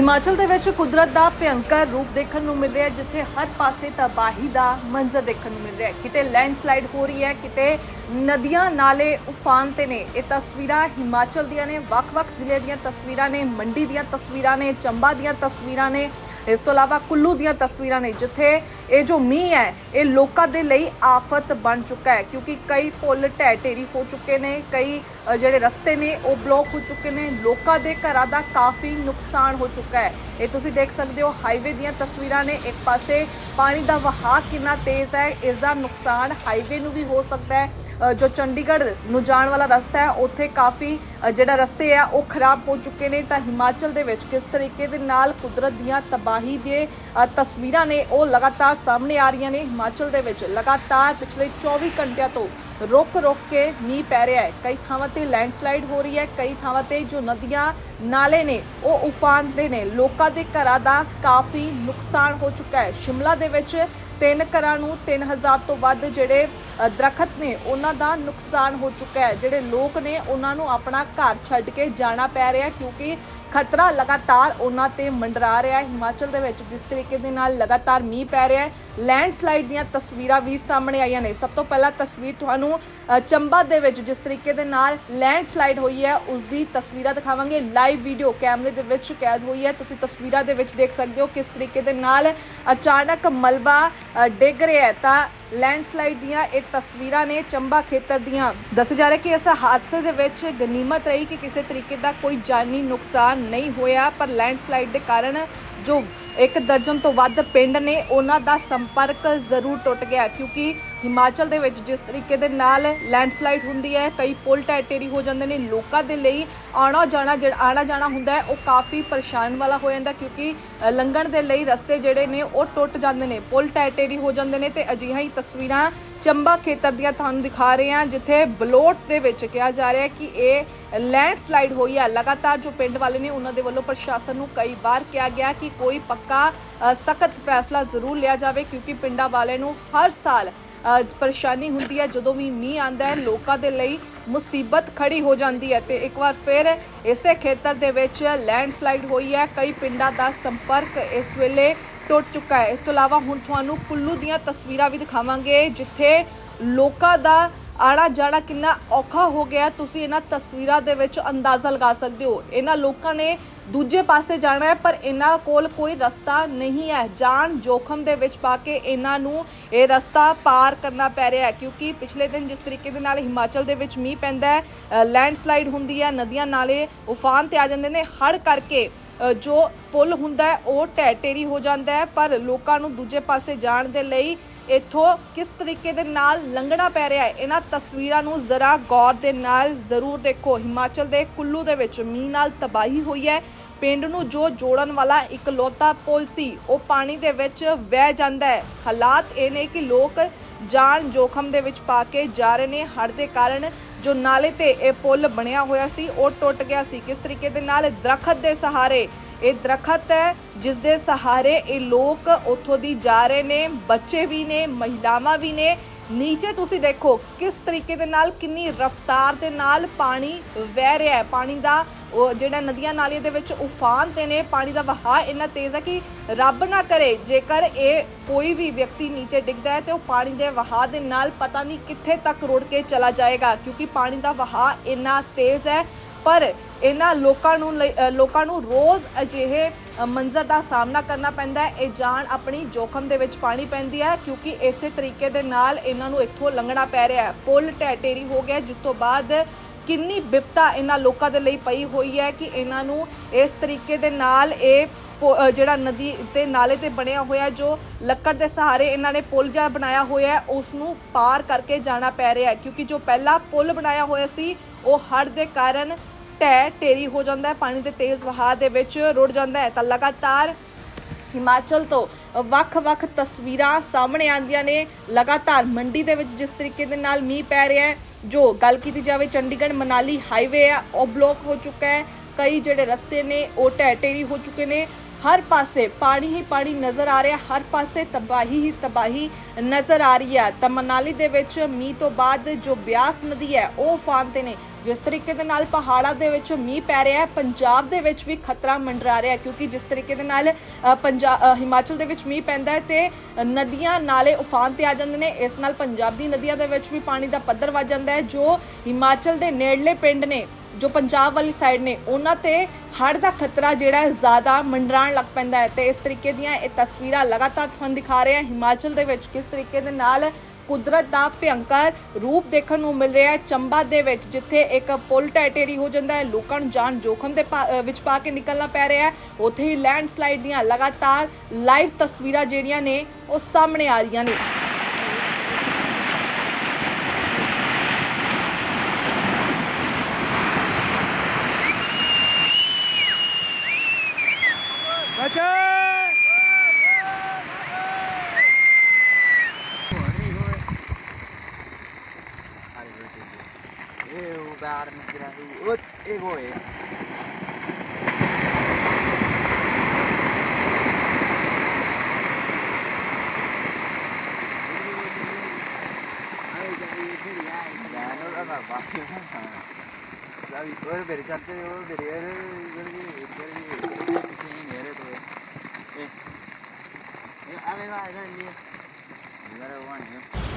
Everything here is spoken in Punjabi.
ਹਿਮਾਚਲ ਦੇ ਵਿੱਚ ਕੁਦਰਤ ਦਾ ਭਿਅੰਕਰ ਰੂਪ ਦੇਖਣ ਨੂੰ ਮਿਲ ਰਿਹਾ ਜਿੱਥੇ ਹਰ ਪਾਸੇ ਤਬਾਹੀ ਦਾ ਮੰਜ਼ਰ ਦੇਖਣ ਨੂੰ ਮਿਲ ਰਿਹਾ ਕਿਤੇ ਲੈਂਡਸਲਾਈਡ ਹੋ ਰਹੀ ਹੈ, ਕਿਤੇ ਨਦੀਆਂ ਨਾਲੇ ਉਫਾਨ ਤੇ ਨੇ। ਇਹ ਤਸਵੀਰਾਂ ਹਿਮਾਚਲ ਦੀਆਂ ਨੇ। ਵੱਖ-ਵੱਖ ਜ਼ਿਲ੍ਹੇ ਦੀਆਂ ਤਸਵੀਰਾਂ ਨੇ, ਮੰਡੀ ਦੀਆਂ ਤਸਵੀਰਾਂ ਨੇ, ਚੰਬਾ ਦੀਆਂ ਤਸਵੀਰਾਂ ਨੇ। ਇਸ ਤੋਂ ਇਲਾਵਾ ਕੁੱਲੂ ਦੀਆਂ ਤਸਵੀਰਾਂ ਨੇ, ਜਿੱਥੇ ਇਹ ਜੋ ਮੀਂਹ ਹੈ, ਇਹ ਲੋਕਾਂ ਦੇ ਲਈ ਆਫਤ ਬਣ ਚੁੱਕਾ ਹੈ, ਕਿਉਂਕਿ ਕਈ ਪੁਲ ਢਹਿ ਢੇਰੀ ਹੋ ਚੁੱਕੇ ਨੇ, ਕਈ ਜਿਹੜੇ ਰਸਤੇ ਨੇ, ਉਹ ਬਲੌਕ ਹੋ ਚੁੱਕੇ ਨੇ, ਲੋਕਾਂ ਦੇ ਘਰਾਂ ਦਾ ਕਾਫੀ ਨੁਕਸਾਨ ਹੋ ਚੁੱਕਾ ਹੈ। ਇਹ ਤੁਸੀਂ ਦੇਖ ਸਕਦੇ ਹੋ ਹਾਈਵੇ ਦੀਆਂ ਤਸਵੀਰਾਂ ਨੇ ਇੱਕ ਪਾਸੇ ਪਾਣੀ ਦਾ ਵਹਾਅ ਕਿੰਨਾ ਤੇਜ਼ ਹੈ, ਇਸ ਦਾ ਨੁਕਸਾਨ ਹਾਈਵੇ ਨੂੰ ਵੀ ਹੋ ਸਕਦਾ ਹੈ। ਜੋ ਚੰਡੀਗੜ੍ਹ ਨੂੰ ਜਾਣ ਵਾਲਾ ਰਸਤਾ ਹੈ, ਉੱਥੇ ਕਾਫੀ ਜਿਹੜਾ ਰਸਤੇ ਆ, ਉਹ ਖਰਾਬ ਹੋ ਚੁੱਕੇ ਨੇ। ਤਾਂ ਹਿਮਾਚਲ ਦੇ ਵਿੱਚ ਕਿਸ ਤਰੀਕੇ ਦੇ ਨਾਲ ਕੁਦਰਤ ਦੀਆਂ ਤਬਾਹੀ ਦੇ ਤਸਵੀਰਾਂ ਨੇ, ਉਹ ਲਗਾਤਾਰ ਸਾਹਮਣੇ ਆ ਰਹੀਆਂ ਨੇ। ਹਿਮਾਚਲ ਦੇ ਵਿੱਚ ਲਗਾਤਾਰ ਪਿਛਲੇ 24 ਘੰਟਿਆਂ ਤੋਂ ਰੁਕ ਰੁਕ ਕੇ ਮੀਂਹ ਪੈ ਰਿਹਾ ਹੈ। ਕਈ ਥਾਵਾਂ ਤੇ ਲੈਂਡਸਲਾਈਡ ਹੋ ਰਹੀ ਹੈ ਕਈ ਥਾਵਾਂ ਤੇ ਜੋ ਨਦੀਆਂ ਨਾਲੇ ਨੇ ਉਹ ਉਫਾਨ ਦੇ ਨੇ। ਲੋਕਾਂ ਦੇ ਘਰਾਂ ਦਾ ਕਾਫੀ ਨੁਕਸਾਨ ਹੋ ਚੁੱਕਾ ਹੈ। ਸ਼ਿਮਲਾ ਦੇ ਵਿੱਚ ਤਿੰਨ ਘਰਾਂ ਨੂੰ 3000 ਤੋਂ ਵੱਧ ਜਿਹੜੇ ਅ, ਦਰਖਤ ਨੇ ਉਹਨਾਂ ਦਾ ਨੁਕਸਾਨ ਹੋ ਚੁੱਕਾ ਹੈ। ਜਿਹੜੇ ਲੋਕ ਨੇ ਉਹਨਾਂ ਨੂੰ ਆਪਣਾ ਘਰ ਛੱਡ ਕੇ ਜਾਣਾ ਪੈ ਰਿਹਾ ਕਿਉਂਕਿ ਖਤਰਾ ਲਗਾਤਾਰ ਉਹਨਾਂ ਤੇ ਮੰਡਰਾ ਰਿਹਾ ਹੈ। ਹਿਮਾਚਲ ਦੇ ਵਿੱਚ ਜਿਸ ਤਰੀਕੇ ਦੇ ਨਾਲ ਲਗਾਤਾਰ ਮੀਂਹ ਪੈ ਰਿਹਾ ਹੈ ਲੈਂਡਸਲਾਈਡ ਦੀਆਂ ਤਸਵੀਰਾਂ ਵੀ ਸਾਹਮਣੇ ਆਈਆਂ ਨੇ। ਸਭ ਤੋਂ ਪਹਿਲਾਂ ਤਸਵੀਰ ਤੁਹਾਨੂੰ ਚੰਬਾ ਦੇ ਵਿੱਚ ਜਿਸ ਤਰੀਕੇ ਦੇ ਨਾਲ ਲੈਂਡਸਲਾਈਡ ਹੋਈ ਹੈ, ਉਸ ਦੀ ਤਸਵੀਰਾਂ ਦਿਖਾਵਾਂਗੇ। ਲਾਈਵ ਵੀਡੀਓ ਕੈਮਰੇ ਦੇ ਵਿੱਚ ਕੈਦ ਹੋਈ ਹੈ। ਤੁਸੀਂ ਤਸਵੀਰਾਂ ਦੇ ਵਿੱਚ ਦੇਖ ਸਕਦੇ ਹੋ ਕਿਸ ਤਰੀਕੇ ਦੇ ਨਾਲ ਅਚਾਨਕ ਮਲਬਾ ਡਿੱਗ ਰਿਹਾ ਹੈ। ਤਾਂ ਲੈਂਡਸਲਾਈਡ ਦੀਆਂ ਇਹ ਤਸਵੀਰਾਂ ਨੇ ਚੰਬਾ ਖੇਤਰ ਦੀਆਂ। ਦੱਸਿਆ ਜਾ ਰਿਹਾ ਕਿ ਇਸ ਹਾਦਸੇ ਦੇ ਵਿੱਚ ਗਨੀਮਤ ਰਹੀ ਕਿ ਕਿਸੇ ਤਰੀਕੇ ਦਾ ਕੋਈ ਜਾਨੀ ਨੁਕਸਾਨ ਨਹੀਂ ਹੋਇਆ, ਪਰ ਲੈਂਡਸਲਾਈਡ ਦੇ ਕਾਰਨ ਜੋ ਇੱਕ ਦਰਜਨ ਤੋਂ ਵੱਧ ਪਿੰਡ ਨੇ ਉਹਨਾਂ ਦਾ ਸੰਪਰਕ ਜ਼ਰੂਰ ਟੁੱਟ ਗਿਆ, ਕਿਉਂਕਿ ਹਿਮਾਚਲ ਦੇ ਵਿੱਚ ਜਿਸ ਤਰੀਕੇ ਦੇ ਨਾਲ ਲੈਂਡਸਲਾਈਡ ਹੁੰਦੀ ਹੈ, ਕਈ ਪੁਲ ਢਹਿ ਢੇਰੀ ਹੋ ਜਾਂਦੇ ਨੇ, ਲੋਕਾਂ ਦੇ ਲਈ ਆਉਣਾ ਜਾਣਾ ਜਿਹੜਾ ਆਣਾ ਜਾਣਾ ਹੁੰਦਾ ਹੈ, ਉਹ ਕਾਫੀ ਪਰੇਸ਼ਾਨ ਵਾਲਾ ਹੋ ਜਾਂਦਾ, ਕਿਉਂਕਿ ਲੰਘਣ ਦੇ ਲਈ ਰਸਤੇ ਜਿਹੜੇ ਨੇ, ਉਹ ਟੁੱਟ ਜਾਂਦੇ ਨੇ, ਪੁਲ ਢਹਿ ਢੇਰੀ ਹੋ ਜਾਂਦੇ ਨੇ ਤੇ ਅਜਿਹਾ ਹੀ ਤਸਵੀਰਾਂ ਚੰਬਾ ਖੇਤਰ ਦੀਆਂ ਤੁਹਾਨੂੰ ਦਿਖਾ ਰਹੇ ਹਾਂ, ਜਿੱਥੇ ਬਲੋਟ ਦੇ ਵਿੱਚ ਕਿਹਾ ਜਾ ਰਿਹਾ ਹੈ ਕਿ ਇਹ ਲੈਂਡਸਲਾਈਡ ਹੋਈ ਹੈ। ਲਗਾਤਾਰ ਜੋ ਪਿੰਡ ਵਾਲੇ ਨੇ ਉਹਨਾਂ ਦੇ ਵੱਲੋਂ ਪ੍ਰਸ਼ਾਸਨ ਨੂੰ ਕਈ ਵਾਰ ਕਿਹਾ ਗਿਆ ਕਿ ਕੋਈ ਪੱਕਾ ਸਖਤ ਫੈਸਲਾ ਜ਼ਰੂਰ ਲਿਆ ਜਾਵੇ ਕਿਉਂਕਿ ਪਿੰਡਾਂ ਵਾਲੇ ਨੂੰ ਹਰ ਸਾਲ ਪਰੇਸ਼ਾਨੀ ਹੁੰਦੀ ਹੈ। ਜਦੋਂ ਵੀ ਮੀਂਹ ਆਂਦਾ ਹੈ, ਲੋਕਾਂ ਦੇ ਲਈ ਮੁਸੀਬਤ ਖੜੀ ਹੋ ਜਾਂਦੀ ਹੈ ਤੇ ਇੱਕ ਵਾਰ ਫਿਰ ਇਸੇ ਖੇਤਰ ਦੇ ਵਿੱਚ ਲੈਂਡਸਲਾਈਡ ਹੋਈ ਹੈ। ਕਈ ਪਿੰਡਾਂ ਦਾ ਸੰਪਰਕ ਇਸ ਵੇਲੇ ਟੁੱਟ ਚੁੱਕਾ ਹੈ। ਇਸ ਤੋਂ ਇਲਾਵਾ ਹੁਣ ਤੁਹਾਨੂੰ ਕੁੱਲੂ ਦੀਆਂ ਤਸਵੀਰਾਂ ਵੀ ਦਿਖਾਵਾਂਗੇ, ਜਿੱਥੇ ਲੋਕਾਂ ਦਾ ਆਣਾ ਜਾਣਾ ਕਿੰਨਾ ਔਖਾ ਹੋ ਗਿਆ, ਤੁਸੀਂ ਇਹਨਾਂ ਤਸਵੀਰਾਂ ਦੇ ਵਿੱਚ ਅੰਦਾਜ਼ਾ ਲਗਾ ਸਕਦੇ ਹੋ। ਇਹਨਾਂ ਲੋਕਾਂ ਨੇ ਦੂਜੇ ਪਾਸੇ ਜਾਣਾ ਹੈ, ਪਰ ਇਹਨਾਂ ਕੋਲ ਕੋਈ ਰਸਤਾ ਨਹੀਂ ਹੈ। ਜਾਨ ਜੋਖਮ ਦੇ ਵਿੱਚ ਪਾ ਕੇ ਇਹਨਾਂ ਨੂੰ ਇਹ ਰਸਤਾ ਪਾਰ ਕਰਨਾ ਪੈ ਰਿਹਾ ਹੈ, ਕਿਉਂਕਿ ਪਿਛਲੇ ਦਿਨ ਜਿਸ ਤਰੀਕੇ ਦੇ ਨਾਲ ਹਿਮਾਚਲ ਦੇ ਵਿੱਚ ਮੀਂਹ ਪੈਂਦਾ ਹੈ ਲੈਂਡਸਲਾਈਡ ਹੁੰਦੀ ਹੈ, ਨਦੀਆਂ ਨਾਲੇ ਉਫਾਨ ਤੇ ਆ ਜਾਂਦੇ ਨੇ। ਹੜ ਕਰਕੇ ਜੋ ਪੁਲ ਹੁੰਦਾ ਹੈ, ਉਹ ਢਹਿ ਢੇਰੀ ਹੋ ਜਾਂਦਾ ਹੈ, ਪਰ ਲੋਕਾਂ ਨੂੰ ਦੂਜੇ ਪਾਸੇ ਜਾਣ ਦੇ ਲਈ ਇੱਥੋਂ ਕਿਸ ਤਰੀਕੇ ਦੇ ਨਾਲ ਲੰਘਣਾ ਪੈ ਰਿਹਾ ਹੈ, ਇਹਨਾਂ ਤਸਵੀਰਾਂ ਨੂੰ ਜ਼ਰਾ ਗੌਰ ਦੇ ਨਾਲ ਜ਼ਰੂਰ ਦੇਖੋ। ਹਿਮਾਚਲ ਦੇ ਕੁੱਲੂ ਦੇ ਵਿੱਚ ਮੀਂਹ ਨਾਲ ਤਬਾਹੀ ਹੋਈ ਹੈ। ਪਿੰਡ ਨੂੰ ਜੋ ਜੋੜਨ ਵਾਲਾ ਇਕਲੌਤਾ ਪੁਲ ਸੀ, ਉਹ ਪਾਣੀ ਦੇ ਵਿੱਚ ਵਹਿ ਜਾਂਦਾ ਹੈ। ਹਾਲਾਤ ਇਹ ਨੇ ਕਿ ਲੋਕ ਜਾਨ ਜੋਖਮ ਦੇ ਵਿੱਚ ਪਾ ਕੇ ਜਾ ਰਹੇ ਨੇ। ਹੜ੍ਹ ਦੇ ਕਾਰਨ ਜੋ ਨਾਲੇ ਤੇ ਇਹ ਪੁਲ ਬਣਿਆ ਹੋਇਆ ਸੀ, ਉਹ ਟੁੱਟ ਗਿਆ ਸੀ। ਕਿਸ ਤਰੀਕੇ ਦੇ ਨਾਲ ਦਰਖਤ ਦੇ ਸਹਾਰੇ ਇਹ ਦਰਖਤ ਹੈ, ਜਿਸ ਦੇ ਸਹਾਰੇ ਇਹ ਲੋਕ ਉੱਥੋਂ ਦੀ ਜਾ ਰਹੇ ਨੇ, ਬੱਚੇ ਵੀ ਨੇ, ਮਹਿਲਾਵਾਂ ਵੀ ਨੇ। ਨੀਚੇ ਤੁਸੀਂ ਦੇਖੋ, ਕਿਸ ਤਰੀਕੇ ਦੇ ਨਾਲ, ਕਿੰਨੀ ਰਫ਼ਤਾਰ ਦੇ ਨਾਲ ਪਾਣੀ ਵਹਿ ਰਿਹਾ ਹੈ। ਪਾਣੀ ਦਾ ਉਹ ਜਿਹੜਾ ਨਦੀਆਂ ਨਾਲੀਆਂ ਦੇ ਵਿੱਚ ਉਫਾਨ ਤੇ ਨੇ, ਪਾਣੀ ਦਾ ਵਹਾਅ ਇੰਨਾ ਤੇਜ਼ ਹੈ ਕਿ ਰੱਬ ਨਾ ਕਰੇ, ਜੇਕਰ ਇਹ ਕੋਈ ਵੀ ਵਿਅਕਤੀ ਨੀਚੇ ਡਿੱਗਦਾ ਹੈ ਤੇ ਉਹ ਪਾਣੀ ਦੇ ਵਹਾਅ ਦੇ ਨਾਲ ਪਤਾ ਨਹੀਂ ਕਿੱਥੇ ਤੱਕ ਰੁੜ ਕੇ ਚਲਾ ਜਾਏਗਾ, ਕਿਉਂਕਿ ਪਾਣੀ ਦਾ ਵਹਾਅ ਇੰਨਾ ਤੇਜ਼ ਹੈ। ਪਰ ਇਹਨਾਂ ਲੋਕਾਂ ਨੂੰ ਲਈ- ਲੋਕਾਂ ਨੂੰ ਰੋਜ਼ ਅਜਿਹੇ ਮੰਜ਼ਰ ਦਾ ਸਾਹਮਣਾ ਕਰਨਾ ਪੈਂਦਾ ਹੈ। ਇਹ ਜਾਨ ਆਪਣੀ ਜੋਖਮ ਦੇ ਵਿੱਚ ਪਾਣੀ ਪੈਂਦੀ ਹੈ ਕਿਉਂਕਿ ਇਸੇ ਤਰੀਕੇ ਦੇ ਨਾਲ ਇਹਨਾਂ ਨੂੰ ਇੱਥੋਂ ਲੰਘਣਾ ਪੈ ਰਿਹਾ ਹੈ। ਪੁਲ ਢਹਿ ਢੇਰੀ ਹੋ ਗਿਆ, ਜਿਸ ਤੋਂ ਬਾਅਦ ਕਿੰਨੀ ਬਿਪਤਾ ਇਹਨਾਂ ਲੋਕਾਂ ਦੇ ਲਈ ਪਈ ਹੋਈ ਹੈ ਕਿ ਇਹਨਾਂ ਨੂੰ ਇਸ ਤਰੀਕੇ ਦੇ ਨਾਲ ਇਹ ਪੁ- ਜਿਹੜਾ ਨਦੀ ਤੇ ਨਾਲੇ ਤੇ ਬਣਿਆ ਹੋਇਆ ਜੋ ਲੱਕੜ ਦੇ ਸਹਾਰੇ ਇਹਨਾਂ ਨੇ ਪੁਲ ਜਿਹਾ ਬਣਾਇਆ ਹੋਇਆ ਹੈ ਉਸ ਨੂੰ ਪਾਰ ਕਰਕੇ ਜਾਣਾ ਪੈ ਰਿਹਾ ਹੈ। ਕਿਉਂਕਿ ਜੋ ਪਹਿਲਾ ਪੁਲ ਬਣਾਇਆ ਹੋਇਆ ਸੀ, ਉਹ ਹੜ੍ਹ ਦੇ ਕਾਰਨ ਢਹਿ ਢੇਰੀ ਹੋ ਜਾਂਦਾ ਹੈ, ਪਾਣੀ ਦੇ ਤੇਜ਼ ਵਹਾਅ ਦੇ ਵਿੱਚ ਰੁੜ ਜਾਂਦਾ ਹੈ। ਤਾਂ ਲਗਾਤਾਰ ਹਿਮਾਚਲ ਤੋਂ ਵੱਖ-ਵੱਖ ਤਸਵੀਰਾਂ ਸਾਹਮਣੇ ਆਉਂਦੀਆਂ ਨੇ। ਲਗਾਤਾਰ ਮੰਡੀ ਦੇ ਵਿੱਚ ਜਿਸ ਤਰੀਕੇ ਦੇ ਨਾਲ ਮੀਂਹ ਪੈ ਰਿਹਾ ਹੈ, ਜੋ ਗੱਲ ਕੀਤੀ ਜਾਵੇ ਚੰਡੀਗੜ੍ਹ ਮਨਾਲੀ ਹਾਈਵੇ ਹੈ, ਉਹ ਬਲੌਕ ਹੋ ਚੁੱਕਾ ਹੈ। ਕਈ ਜਿਹੜੇ ਰਸਤੇ ਨੇ, ਉਹ ਢਹਿ ਢੇਰੀ ਹੋ ਚੁੱਕੇ ਨੇ। ਹਰ ਪਾਸੇ ਪਾਣੀ ਹੀ ਪਾਣੀ ਨਜ਼ਰ ਆ ਰਿਹਾ, ਹਰ ਪਾਸੇ ਤਬਾਹੀ ਹੀ ਤਬਾਹੀ ਨਜ਼ਰ ਆ ਰਹੀ ਹੈ। ਤਾਂ ਮਨਾਲੀ ਦੇ ਵਿੱਚ ਮੀਂਹ ਤੋਂ ਬਾਅਦ ਜੋ ਬਿਆਸ ਨਦੀ ਹੈ, ਉਹ ਉਫਾਨ ਤੇ ਨੇ। ਜਿਸ ਤਰੀਕੇ ਦੇ ਨਾਲ ਪਹਾੜਾਂ ਦੇ ਵਿੱਚ ਮੀਂਹ ਪੈ ਰਿਹਾ ਹੈ, ਪੰਜਾਬ ਦੇ ਵਿੱਚ ਵੀ ਖਤਰਾ ਮੰਡਰਾ ਰਿਹਾ ਹੈ, ਕਿਉਂਕਿ ਜਿਸ ਤਰੀਕੇ ਦੇ ਨਾਲ ਪੰਜਾਬ ਹਿਮਾਚਲ ਦੇ ਵਿੱਚ ਮੀਂਹ ਪੈਂਦਾ ਹੈ ਤੇ ਨਦੀਆਂ ਨਾਲੇ ਉਫਾਨ ਤੇ ਆ ਜਾਂਦੇ ਨੇ। ਇਸ ਨਾਲ ਪੰਜਾਬ ਦੀ ਨਦੀਆਂ ਦੇ ਵਿੱਚ ਵੀ ਪਾਣੀ ਦਾ ਪੱਧਰ ਵੱਧ ਜਾਂਦਾ ਹੈ, ਜੋ ਹਿਮਾਚਲ ਦੇ ਨੇੜਲੇ ਪਿੰਡ ਨੇ, ਜੋ ਪੰਜਾਬ ਵਾਲੀ ਸਾਈਡ ਨੇ, ਉਹਨਾਂ ਤੇ ਹੜ੍ਹ ਦਾ ਖਤਰਾ ਜਿਹੜਾ ਜ਼ਿਆਦਾ ਮੰਡਰਾਣ ਲੱਗ ਪੈਂਦਾ ਹੈ। ਤੇ ਇਸ ਤਰੀਕੇ ਦੀਆਂ ਇਹ ਤਸਵੀਰਾਂ ਲਗਾਤਾਰ ਤੁਹਾਨੂੰ ਦਿਖਾ ਰਹੇ ਹਾਂ। ਹਿਮਾਚਲ ਦੇ ਵਿੱਚ ਕਿਸ ਤਰੀਕੇ ਦੇ ਨਾਲ ਕੁਦਰਤ ਦਾ ਭਿਅੰਕਰ ਰੂਪ ਦੇਖਣ ਨੂੰ ਮਿਲ ਰਿਹਾ ਹੈ ਚੰਬਾ ਦੇ ਵਿੱਚ, ਜਿੱਥੇ ਇੱਕ ਪੁਲ ਟੈਟੇਰੀ ਹੋ ਜਾਂਦਾ ਹੈ। ਲੋਕਾਂ ਨੂੰ ਜਾਨ ਜੋਖਮ ਦੇ ਪਾ- ਵਿੱਚ ਪਾ ਕੇ ਨਿਕਲਣਾ ਪੈ ਰਿਹਾ ਹੈ। ਉੱਥੇ ਹੀ ਲੈਂਡਸਲਾਈਡ ਦੀਆਂ ਲਗਾਤਾਰ ਲਾਈਵ ਤਸਵੀਰਾਂ ਜਿਹੜੀਆਂ ਨੇ, ਉਹ ਸਾਹਮਣੇ ਆ ਰਹੀਆਂ ਨੇ। lugar me quiera ir egoé Yeah.